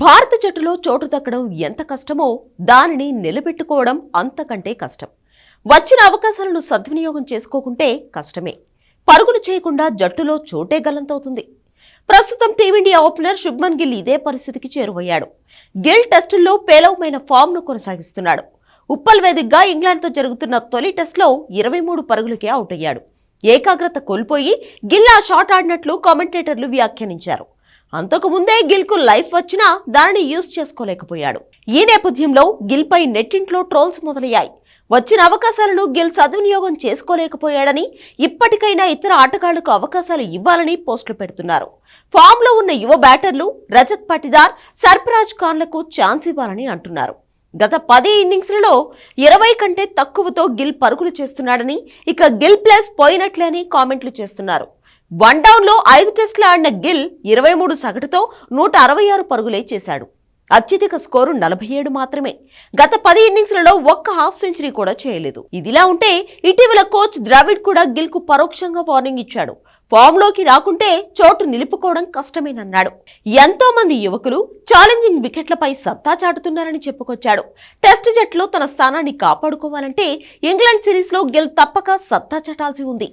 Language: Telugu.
భారత జట్టులో చోటు దక్కడం ఎంత కష్టమో దానిని నిలబెట్టుకోవడం అంతకంటే కష్టం. వచ్చిన అవకాశాలను సద్వినియోగం చేసుకోకుంటే కష్టమే. పరుగులు చేయకుండా జట్టులో చోటే గలంతవుతుంది ప్రస్తుతం టీమిండియా ఓపెనర్ శుభ్మన్ గిల్ ఇదే పరిస్థితికి చేరువయ్యాడు. గిల్ టెస్టుల్లో పేలవమైన ఫామ్ను కొనసాగిస్తున్నాడు. ఉప్పల్ వేదికగా ఇంగ్లాండ్తో జరుగుతున్న తొలి టెస్ట్లో ఇరవై మూడు పరుగులకే అవుట్ అయ్యాడు ఏకాగ్రత కోల్పోయి గిల్ ఆ షాట్ ఆడినట్లు కామెంటేటర్లు వ్యాఖ్యానించారు. అంతకు ముందే లైఫ్ వచ్చినా దానిని యూజ్ చేసుకోలేకపోయాడు. ఈ నేపథ్యంలో గిల్ పై నెట్టింట్లో ట్రోల్స్ మొదలయ్యాయి. వచ్చిన అవకాశాలను గిల్ సద్వినియోగం చేసుకోలేకపోయాడని ఇప్పటికైనా ఇతర ఆటగాళ్ళకు అవకాశాలు ఇవ్వాలని పోస్టులు పెడుతున్నారు. ఫామ్లో ఉన్న యువ బ్యాటర్లు రజత్ పటిదార్ సర్ఫరాజ్ ఖాన్లకు ఛాన్స్ ఇవ్వాలని అంటున్నారు. గత పది ఇన్నింగ్స్లలో ఇరవై కంటే తక్కువతో గిల్ పరుగులు చేస్తున్నాడని ఇక గిల్ ప్లస్ పోయినట్లే అని కామెంట్లు చేస్తున్నారు. వన్ డౌన్లో ఐదు టెస్టులు ఆడిన గిల్ ఇరవై మూడు సగటుతో నూట అరవై ఆరు పరుగులే చేశాడు. అత్యధిక స్కోరు నలభై ఏడు మాత్రమే. గత పది ఇన్నింగ్స్లలో ఒక్క హాఫ్ సెంచరీ కూడా చేయలేదు. ఇదిలా ఉంటే ఇటీవల కోచ్ ద్రావిడ్ కూడా గిల్కు పరోక్షంగా వార్నింగ్ ఇచ్చాడు. ఫామ్లోకి రాకుంటే చోటు నిలుపుకోవడం కష్టమేనన్నాడు. ఎంతో మంది యువకులు ఛాలెంజింగ్ వికెట్లపై సత్తా చాటుతున్నారని చెప్పుకొచ్చాడు. టెస్ట్ జట్టులో తన స్థానాన్ని కాపాడుకోవాలంటే ఇంగ్లాండ్ సిరీస్లో గిల్ తప్పక సత్తా చాటాల్సి ఉంది.